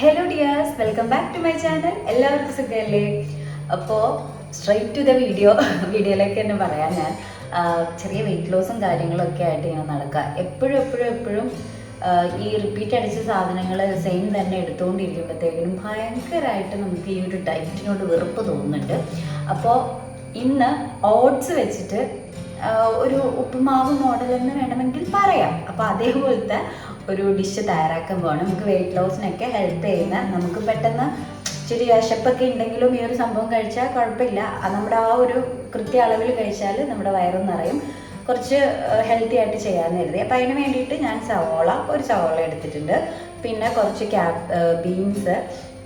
Hello dears welcome back to my channel എല്ലാവർക്കും സുഖമല്ലേ അപ്പോൾ സ്ട്രൈറ്റ് ടു ദ വീഡിയോ വീഡിയോയിലേക്ക് തന്നെ പറയാം ഞാൻ. ചെറിയ വെയിറ്റ് ലോസും കാര്യങ്ങളൊക്കെ ആയിട്ട് ഇങ്ങനെ നടക്കുക എപ്പോഴും എപ്പോഴും എപ്പോഴും ഈ റിപ്പീറ്റ് അടിച്ച സാധനങ്ങൾ സെയിം തന്നെ എടുത്തുകൊണ്ടിരിക്കുമ്പോഴത്തേക്കിനും ഭയങ്കരമായിട്ട് നമുക്ക് ഈ ഒരു ഡയറ്റിനോട് വെറുപ്പ് തോന്നുന്നുണ്ട്. അപ്പോൾ ഇന്ന് ഓട്സ് വെച്ചിട്ട് ഒരു ഉപ്പുമാവ് മോഡൽ എന്ന് വേണമെങ്കിൽ പറയാം. അപ്പോൾ അതേപോലത്തെ ഒരു ഡിഷ് തയ്യാറാക്കാൻ പോകണം നമുക്ക് വെയിറ്റ് ലോസിനൊക്കെ ഹെൽപ്പ് ചെയ്യുന്ന നമുക്ക് പെട്ടെന്ന് ഇച്ചിരി വിശപ്പൊക്കെ ഉണ്ടെങ്കിലും ഈ ഒരു സംഭവം കഴിച്ചാൽ കുഴപ്പമില്ല നമ്മുടെ ആ ഒരു കൃത്യ അളവിൽ കഴിച്ചാൽ നമ്മുടെ വയറും നിറയും. കുറച്ച് ഹെൽത്തി ആയിട്ട് ചെയ്യാമെന്ന് കരുതി. അപ്പം അതിന് വേണ്ടിയിട്ട് ഞാൻ സവോള ഒരു സവോള എടുത്തിട്ടുണ്ട്. പിന്നെ കുറച്ച് ക്യാബ് ബീൻസ്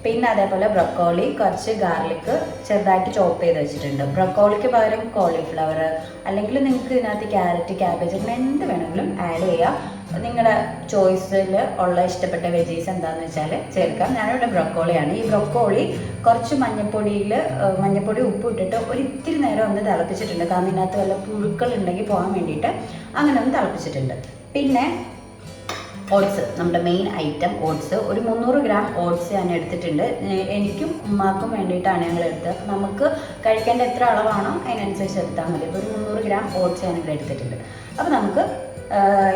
പിന്നെ അതേപോലെ ബ്രൊക്കോളി കുറച്ച് ഗാർലിക് ചെറുതായിട്ട് ചോപ്പ് ചെയ്ത് വെച്ചിട്ടുണ്ട്. ബ്രൊക്കോളിക്ക് പകരം കോളിഫ്ലവർ അല്ലെങ്കിൽ നിങ്ങൾക്ക് ഇതിനകത്ത് ക്യാരറ്റ് ക്യാബേജ് അങ്ങനെ എന്ത് വേണമെങ്കിലും ആഡ് ചെയ്യാം. നിങ്ങളുടെ ചോയ്സിൽ ഉള്ള ഇഷ്ടപ്പെട്ട വെജീസ് എന്താണെന്ന് വെച്ചാൽ ചേർക്കാം. ഞാനിവിടെ ബ്രൊക്കോളിയാണ്. ഈ ബ്രൊക്കോളി കുറച്ച് മഞ്ഞപ്പൊടിയിൽ മഞ്ഞപ്പൊടി ഉപ്പ് ഇട്ടിട്ട് ഒരിത്തിരി നേരം ഒന്ന് തിളപ്പിച്ചിട്ടുണ്ട്. കാരണം ഇതിനകത്ത് വല്ല പുഴുക്കൾ ഉണ്ടെങ്കിൽ പോകാൻ വേണ്ടിയിട്ട് അങ്ങനെ ഒന്ന് തിളപ്പിച്ചിട്ടുണ്ട്. പിന്നെ ഓട്സ് നമ്മുടെ മെയിൻ ഐറ്റം ഓട്സ്. ഒരു മുന്നൂറ് ഗ്രാം ഓട്സ് ഞാൻ എടുത്തിട്ടുണ്ട്. എനിക്കും ഉമ്മാക്കും വേണ്ടിയിട്ടാണ് ഞങ്ങൾ എടുത്തത്. നമുക്ക് കഴിക്കേണ്ട എത്ര അളവാണോ അതിനനുസരിച്ച് എടുത്താൽ മതി. അപ്പോൾ ഒരു മുന്നൂറ് ഗ്രാം ഓട്സ് ഞാൻ ഇവിടെ എടുത്തിട്ടുണ്ട്. അപ്പോൾ നമുക്ക്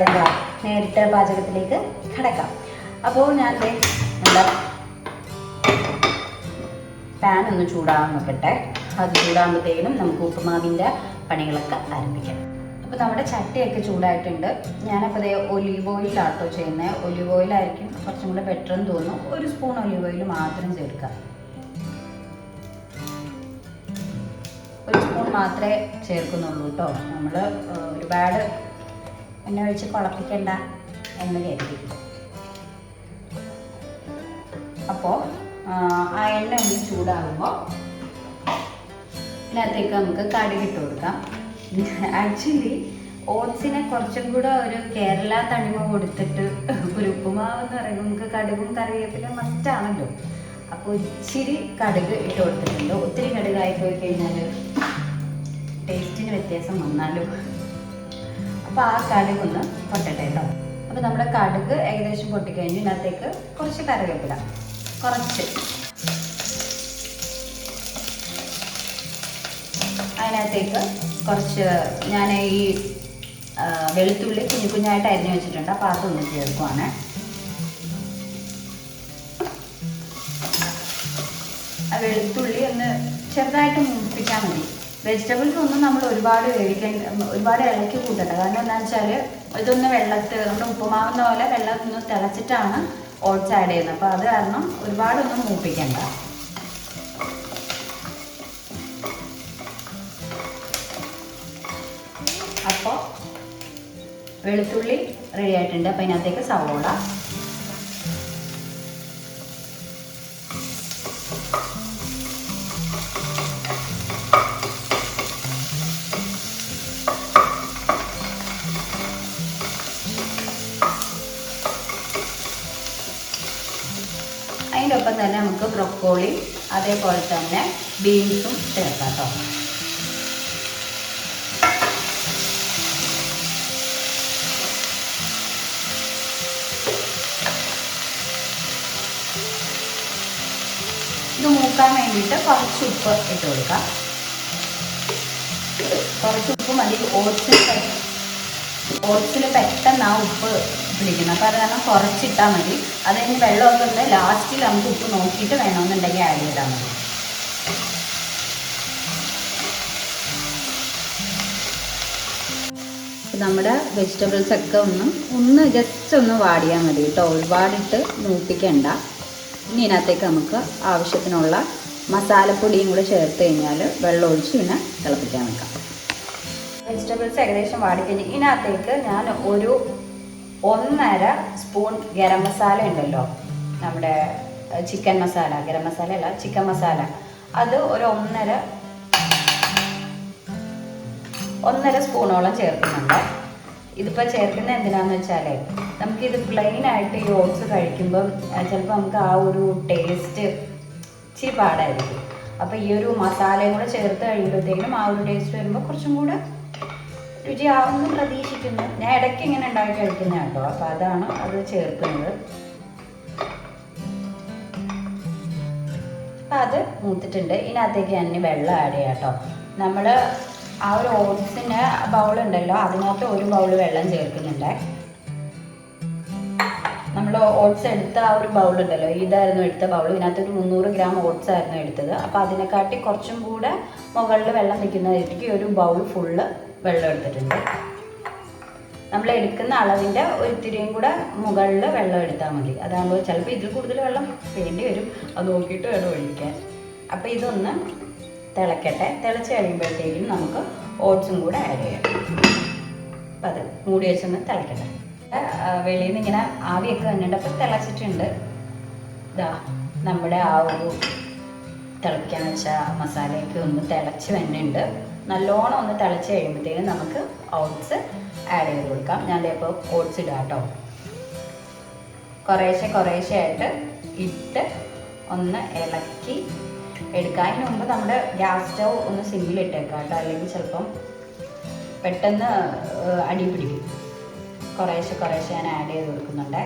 എന്താ നേരിട്ട് പാചകത്തിലേക്ക് കിടക്കാം. അപ്പോൾ ഞാൻ എന്താ പാൻ ഒന്ന് ചൂടാകാൻ നോക്കട്ടെ അത് ചൂടാകുമ്പോഴത്തേനും നമുക്ക് ഉപ്പുമാവിന്റെ പണികളൊക്കെ ആരംഭിക്കാം. അപ്പോൾ നമ്മുടെ ചട്ടിയൊക്കെ ചൂടായിട്ടുണ്ട്. ഞാനപ്പോൾ അതേ ഒലീവ് ഓയിലാട്ടോ ചെയ്യുന്നത് ഒലീവ് ഓയിലായിരിക്കും. കുറച്ചും കൂടെ ബെറ്റർ എന്ന് തോന്നുന്നു. ഒരു സ്പൂൺ ഒലീവ് ഓയിൽ മാത്രം ചേർക്കുക. ഒരു സ്പൂൺ മാത്രമേ ചേർക്കുന്നുള്ളൂ കേട്ടോ. നമ്മൾ ഒരുപാട് എണ്ണ ഒഴിച്ച് കുളപ്പിക്കണ്ട എന്ന് കരുതി. അപ്പോൾ ആ എണ്ണ ഒന്ന് ചൂടാകുമ്പോൾ ഇതിനകത്തേക്ക് നമുക്ക് കടുകിട്ട് കൊടുക്കാം. ആക്ച്വലി ഓട്സിനെ കുറച്ചും കൂടെ ഒരു കേരള തണിമ കൊടുത്തിട്ട് ഒരു ഉപ്പുമാവ് എന്ന് പറയുമ്പോൾ നമുക്ക് കടുകും കറിവേപ്പിലും മസ്റ്റാണല്ലോ അപ്പോൾ ഇച്ചിരി കടുക് ഇട്ട് കൊടുത്തിട്ടുണ്ട്. ഒത്തിരി കടുകായി പോയി കഴിഞ്ഞാൽ ടേസ്റ്റിന് വ്യത്യാസം വന്നാലോ? അപ്പോൾ ആ കടുക് ഒന്ന് പൊട്ടട്ടെ കേട്ടോ അപ്പോൾ നമ്മുടെ കടുക് ഏകദേശം പൊട്ടിക്കഴിഞ്ഞ് ഇതിനകത്തേക്ക് കുറച്ച് കറിവേപ്പില. കുറച്ച്. അതിനകത്തേക്ക് കുറച്ച് ഞാൻ ഈ വെളുത്തുള്ളി കുഞ്ഞു കുഞ്ഞായിട്ട് അരിഞ്ഞു വെച്ചിട്ടുണ്ട്. അപ്പോൾ അതൊന്ന് ചേർക്കുവാണ്. വെളുത്തുള്ളി ഒന്ന് ചെറുതായിട്ട് മൂപ്പിച്ചാൽ മതി. വെജിറ്റബിൾസ് ഒന്നും നമ്മൾ ഒരുപാട് വേവിക്കേണ്ട ഒരുപാട് ഇളക്കി കൂട്ടണ്ട. കാരണം എന്താണെന്ന് വെച്ചാൽ ഇതൊന്ന് വെള്ളത്ത് നമ്മുടെ ഉപ്പുമാവുന്ന പോലെ വെള്ളം ഒന്ന് തിളച്ചിട്ടാണ് ഓട്സ് ആഡ് ചെയ്യുന്നത്. അപ്പോൾ അത് കാരണം ഒരുപാടൊന്നും മൂപ്പിക്കണ്ട. വെളുത്തുള്ളി റെഡി ആയിട്ടുണ്ട്. അപ്പം അതിനകത്തേക്ക് സവോള. അതിന്റെ ഒപ്പം തന്നെ നമുക്ക് ബ്രൊക്കോളി അതേപോലെ തന്നെ ബീൻസും ചേർക്കാം കേട്ടോ. ഇത് വേണ്ടിയിട്ട് കുറച്ച് ഉപ്പ് ഇട്ട് കൊടുക്കാം. കുറച്ച് ഉപ്പ് മതി. ഓട്സിൽ ഓട്സിൽ പെട്ടെന്ന് ആ ഉപ്പ് പിടിക്കണം. അപ്പോൾ അത് കാരണം കുറച്ചിട്ടാൽ മതി. അത് കഴിഞ്ഞ് വെള്ളമൊക്കെ ഉണ്ട് ലാസ്റ്റിൽ നമുക്ക് ഉപ്പ് നോക്കിയിട്ട് വേണമെന്നുണ്ടെങ്കിൽ ആഡ് ചെയ്താൽ മതി. നമ്മുടെ വെജിറ്റബിൾസ് ഒക്കെ ഒന്ന് ഒന്ന് ജസ്റ്റ് ഒന്ന് വാടിയാൽ മതി കേട്ടോ. ഒരുപാടിട്ട് മൂപ്പിക്കണ്ട. ഇനി ഇതിനകത്തേക്ക് നമുക്ക് ആവശ്യത്തിനുള്ള മസാലപ്പൊടിയും കൂടെ ചേർത്ത് കഴിഞ്ഞാൽ വെള്ളം ഒഴിച്ച് പിന്നെ തിളപ്പിക്കാൻ വെക്കാം. വെജിറ്റബിൾസ് ഏകദേശം വാടിക്കഴിഞ്ഞ്. ഇതിനകത്തേക്ക് ഞാൻ ഒരു ഒന്നര സ്പൂൺ ഗരം മസാല ഉണ്ടല്ലോ. നമ്മുടെ ചിക്കൻ മസാല. ഗരം മസാല അല്ല ചിക്കൻ മസാല. അത് ഒരു ഒന്നര ഒന്നര സ്പൂണോളം ചേർക്കുന്നുണ്ട്. ഇതിപ്പോൾ ചേർക്കുന്നത് എന്തിനാന്ന് വെച്ചാലേ നമുക്കിത് പ്ലെയിൻ ആയിട്ട് ഈ ഓട്സ് കഴിക്കുമ്പം ചിലപ്പോൾ നമുക്ക് ആ ഒരു ടേസ്റ്റ് ഇച്ചിരി പാടായിരിക്കും. അപ്പോൾ ഈ ഒരു മസാലയും കൂടെ ചേർത്ത് കഴിയുമ്പോഴത്തേക്കും ആ ഒരു ടേസ്റ്റ് വരുമ്പോൾ കുറച്ചും കൂടെ രുചിയാവുമെന്ന് പ്രതീക്ഷിക്കുന്നു. ഞാൻ ഇടയ്ക്ക് ഇങ്ങനെ ഉണ്ടാക്കി കഴിക്കുന്ന കേട്ടോ. അപ്പോൾ അതാണ് അത് ചേർക്കുന്നത്. അപ്പം അത് മൂത്തിട്ടുണ്ട്. ഇതിനകത്തേക്ക് ഇനി വെള്ളം ആഡ് ചെയ്യാം കേട്ടോ. നമ്മൾ ആ ഒരു ഓട്സിന് ബൗൾ ഉണ്ടല്ലോ അതിനകത്ത് ഒരു ബൗൾ വെള്ളം ചേർക്കുന്നുണ്ട്. നമ്മൾ ഓട്സ് എടുത്ത ആ ഒരു ബൗൾ ഉണ്ടല്ലോ ഇതായിരുന്നു എടുത്ത ബൗൾ ഇതിനകത്ത് ഒരു മുന്നൂറ് ഗ്രാം ഓട്സ് ആയിരുന്നു എടുത്തത്. അപ്പോൾ അതിനെക്കാട്ടി കുറച്ചും കൂടെ മുകളിൽ വെള്ളം നിൽക്കുന്നതായിരിക്കും ഒരു ബൗൾ ഫുള്ള് വെള്ളം എടുത്തിട്ടുണ്ട്. നമ്മൾ എടുക്കുന്ന അളവിന്റെ ഒരിത്തിരിയും കൂടെ മുകളിൽ വെള്ളം എടുത്താൽ മതി. അതാകുമ്പോൾ ചിലപ്പോൾ ഇതിൽ കൂടുതൽ വെള്ളം വേണ്ടി വരും. അത് നോക്കിയിട്ട് വേണം ഒഴിക്കാൻ. അപ്പോൾ ഇതൊന്ന് തിളക്കട്ടെ. തിളച്ച് കഴിയുമ്പോഴത്തേക്കും നമുക്ക് ഓട്സും കൂടെ ആഡ് ചെയ്യാം. അപ്പം അത് മൂടി വെച്ചൊന്ന് തിളക്കട്ടെ. വെളിയിൽ നിന്ന് ഇങ്ങനെ ആവിയൊക്കെ വന്നിട്ട് അപ്പം തിളച്ചിട്ടുണ്ട്. ഇതാ നമ്മുടെ ആ ഒരു തിളയ്ക്കാൻ വെച്ച മസാലയൊക്കെ ഒന്ന് തിളച്ച് വന്നിട്ടുണ്ട്. നല്ലോണം ഒന്ന് തിളച്ച് കഴിയുമ്പോഴത്തേക്കും നമുക്ക് ഓട്സ് ആഡ് ചെയ്ത് കൊടുക്കാം. ഞാൻ ഇപ്പോൾ ഓട്സ് ഇടാം കേട്ടോ. കുറേശ്ശെ കുറേശ്ശെ ആയിട്ട് ഇട്ട് ഒന്ന് ഇളക്കി എടുക്കാം അതിന് മുമ്പ് നമ്മുടെ ഗ്യാസ് സ്റ്റൗ ഒന്ന് സിമ്മിൽ ഇട്ടേക്കാം കേട്ടോ. അല്ലെങ്കിൽ ചിലപ്പം പെട്ടെന്ന് അടി പിടിക്കും. കുറേശ്ശെ കുറേശ്ശെ ഞാൻ ആഡ് ചെയ്ത് കൊടുക്കുന്നുണ്ട്.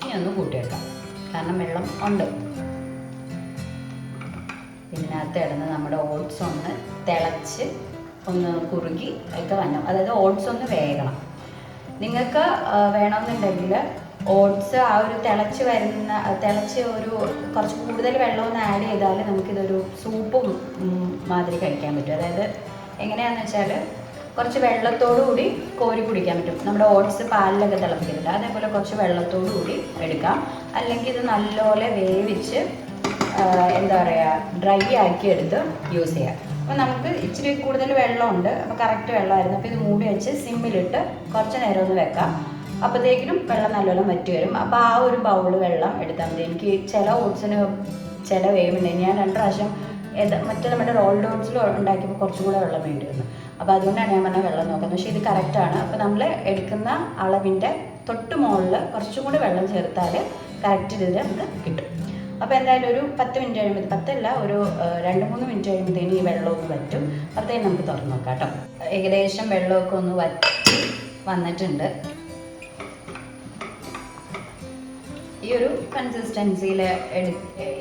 ഇനി ഒന്ന് കൂട്ടിയെടുക്കാം കാരണം വെള്ളം ഉണ്ട്. ഇതിനകത്ത് ഇടുന്ന നമ്മുടെ ഓട്സ് ഒന്ന് തിളച്ച് ഒന്ന് കുറുകി ഒക്കെ വന്നു. അതായത് ഓട്സ് ഒന്ന് വേകണം. നിങ്ങൾക്ക് വേണമെന്നുണ്ടെങ്കിൽ ഓട്സ് ആ ഒരു തിളച്ച് വരുന്ന തിളച്ച് ഒരു കുറച്ച് കൂടുതൽ വെള്ളമൊന്ന് ആഡ് ചെയ്താൽ നമുക്കിതൊരു സൂപ്പും മാതിരി കഴിക്കാൻ പറ്റും. അതായത് എങ്ങനെയാണെന്ന് വെച്ചാൽ കുറച്ച് വെള്ളത്തോടു കൂടി കോരി കുടിക്കാൻ പറ്റും. നമ്മുടെ ഓട്സ് പാലിലൊക്കെ തിളപ്പിക്കുന്നില്ല അതേപോലെ കുറച്ച് വെള്ളത്തോടു കൂടി എടുക്കാം. അല്ലെങ്കിൽ ഇത് നല്ലപോലെ വേവിച്ച് എന്താ പറയുക ഡ്രൈ ആക്കി എടുത്ത് യൂസ് ചെയ്യാം. അപ്പോൾ നമുക്ക് ഇച്ചിരി കൂടുതൽ വെള്ളമുണ്ട്. അപ്പോൾ കറക്റ്റ് വെള്ളമായിരുന്നു. അപ്പോൾ ഇത് മൂടി വെച്ച് സിമ്മിലിട്ട് കുറച്ച് നേരം ഒന്ന് വെക്കാം. അപ്പോഴത്തേക്കിനും വെള്ളം നല്ലോണം വറ്റി വരും. അപ്പോൾ ആ ഒരു ബൗൾ വെള്ളം എടുത്താൽ മതി. എനിക്ക് ചില ഓട്സിന് ചില വേവുണ്ട് ഞാൻ രണ്ട് പ്രാവശ്യം മറ്റേ നമ്മുടെ റോൾഡ് ഓട്സിൽ ഉണ്ടാക്കിയപ്പോൾ കുറച്ചും കൂടെ വെള്ളം വേണ്ടി വന്നു അപ്പോൾ അതുകൊണ്ടാണ് ഞാൻ പറഞ്ഞ വെള്ളം നോക്കുന്നത്. പക്ഷേ ഇത് കറക്റ്റാണ് അപ്പോൾ നമ്മൾ എടുക്കുന്ന അളവിന്റെ തൊട്ട് മുകളിൽ കുറച്ചും കൂടി വെള്ളം ചേർത്താൽ കറക്റ്റ് ഇതിൽ നമുക്ക് കിട്ടും. അപ്പോൾ എന്തായാലും ഒരു പത്ത് മിനിറ്റ് കഴിയുമ്പോൾ പത്തല്ല ഒരു രണ്ട് മൂന്ന് മിനിറ്റ് കഴിയുമ്പോഴത്തേനും ഈ വെള്ളം ഒന്ന് വറ്റും. അപ്പോഴത്തേനും നമുക്ക് തുറന്ന് നോക്കാം കേട്ടോ. ഏകദേശം വെള്ളമൊക്കെ ഒന്ന് വറ്റി വന്നിട്ടുണ്ട്. ഈ ഒരു കൺസിസ്റ്റൻസിയിൽ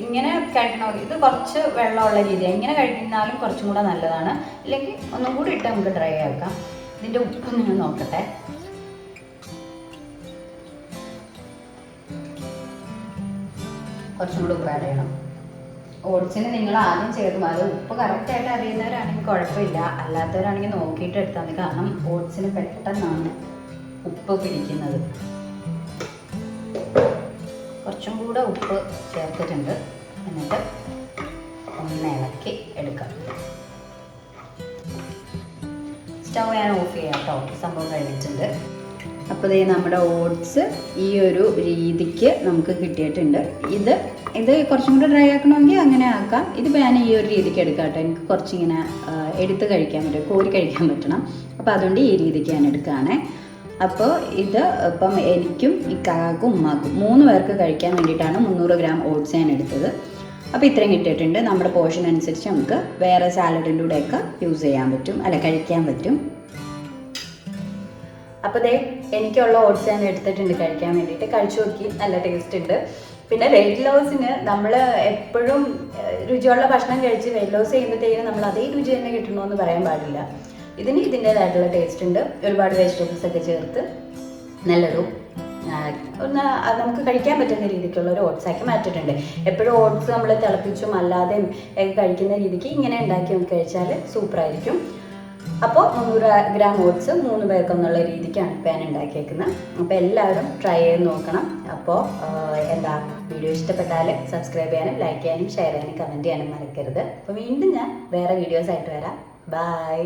ഇങ്ങനെ കഴിക്കണോ? ഇത് കുറച്ച് വെള്ളമുള്ള രീതി ഇങ്ങനെ കഴിക്കുന്നാലും കുറച്ചും കൂടെ നല്ലതാണ്. ഇല്ലെങ്കിൽ ഒന്നും കൂടി ഇട്ട് നമുക്ക് ഡ്രൈ ആക്കാം. ഇതിന്റെ ഉപ്പ് നിങ്ങൾ നോക്കട്ടെ. കുറച്ചും കൂടി ഉപ്പ് ആഡ് ചെയ്യണം. ഓട്സിന് നിങ്ങൾ ആദ്യം ചേർക്കും അത് ഉപ്പ് കറക്റ്റായിട്ട് അറിയുന്നവരാണെങ്കിൽ കുഴപ്പമില്ല. അല്ലാത്തവരാണെങ്കിൽ നോക്കിയിട്ട് എടുത്താൽ മതി. കാരണം ഓട്സിന് പെട്ടെന്നാണ് ഉപ്പ് പിടിക്കുന്നത്. കുറച്ചും കൂടെ ഉപ്പ് ചേർത്തിട്ടുണ്ട്. എന്നിട്ട് ഒന്ന് ഇളക്കി എടുക്കാം. സ്റ്റൗ ഞാൻ ഓഫ് ചെയ്യാം കേട്ടോ. സംഭവം കഴിഞ്ഞിട്ടുണ്ട്. അപ്പോൾ ഇതേ നമ്മുടെ ഓട്സ് ഈ ഒരു രീതിക്ക് നമുക്ക് കിട്ടിയിട്ടുണ്ട്. ഇത് ഇത് കുറച്ചും കൂടെ ഡ്രൈ ആക്കണമെങ്കിൽ അങ്ങനെ ആക്കാം. ഇതിപ്പോൾ ഞാൻ ഈ ഒരു രീതിക്ക് എടുക്കാം കേട്ടോ. എനിക്ക് കുറച്ചിങ്ങനെ എടുത്ത് കഴിക്കാൻ പറ്റും കോരി കഴിക്കാൻ പറ്റണം. അപ്പോൾ അതുകൊണ്ട് ഈ രീതിക്ക് ഞാൻ എടുക്കുകയാണേ. അപ്പോൾ ഇത് ഇപ്പം എനിക്കും ഇക്കാക്കും ഉമ്മാക്കും മൂന്ന് പേർക്ക് കഴിക്കാൻ വേണ്ടിയിട്ടാണ് മുന്നൂറ് ഗ്രാം ഓട്സ് ഞാൻ എടുത്തത്. അപ്പോൾ ഇത്രയും കിട്ടിയിട്ടുണ്ട്. നമ്മുടെ പോർഷൻ അനുസരിച്ച് നമുക്ക് വേറെ സാലഡിന്റെ കൂടെയൊക്കെ യൂസ് ചെയ്യാൻ പറ്റും. അല്ല കഴിക്കാൻ പറ്റും. അപ്പോൾ ദേ എനിക്കുള്ള ഓട്സ് ഞാൻ എടുത്തിട്ടുണ്ട് കഴിക്കാൻ വേണ്ടിയിട്ട്. കഴിച്ചു നോക്കി. നല്ല ടേസ്റ്റ് ഉണ്ട്. പിന്നെ വെയിറ്റ് ലോസിന് നമ്മൾ എപ്പോഴും രുചിയുള്ള ഭക്ഷണം കഴിച്ച് വെയിറ്റ് ലോസ് ചെയ്യുമ്പോഴത്തേക്കും നമ്മൾ അതേ രുചി തന്നെ കിട്ടണമെന്ന് പറയാൻ പാടില്ല. ഇതിന് ഇതിന്റേതായിട്ടുള്ള ടേസ്റ്റ് ഉണ്ട്. ഒരുപാട് വെജിറ്റബിൾസ് ഒക്കെ ചേർത്ത് നല്ലൊരു ഒന്ന് നമുക്ക് കഴിക്കാൻ പറ്റുന്ന രീതിക്കുള്ള ഒരു ഓട്സ് ആക്കി മാറ്റിയിട്ടുണ്ട്. എപ്പോഴും ഓട്സ് നമ്മൾ തിളപ്പിച്ചും അല്ലാതെയും ഒക്കെ കഴിക്കുന്ന രീതിക്ക് ഇങ്ങനെ ഉണ്ടാക്കി നമുക്ക് കഴിച്ചാൽ സൂപ്പറായിരിക്കും. അപ്പോൾ മുന്നൂറ് ഗ്രാം ഓട്സ് മൂന്ന് പേർക്കെന്നുള്ള രീതിക്കാണ് ഇപ്പോൾ ഞാൻ ഉണ്ടാക്കിയേക്കുന്നത്. അപ്പോൾ എല്ലാവരും ട്രൈ ചെയ്ത് നോക്കണം. അപ്പോൾ എന്താ വീഡിയോ ഇഷ്ടപ്പെട്ടാൽ സബ്സ്ക്രൈബ് ചെയ്യാനും ലൈക്ക് ചെയ്യാനും ഷെയർ ചെയ്യാനും കമന്റ് ചെയ്യാനും മറക്കരുത്. അപ്പോൾ വീണ്ടും ഞാൻ വേറെ വീഡിയോസ് ആയിട്ട് വരാം. ബൈ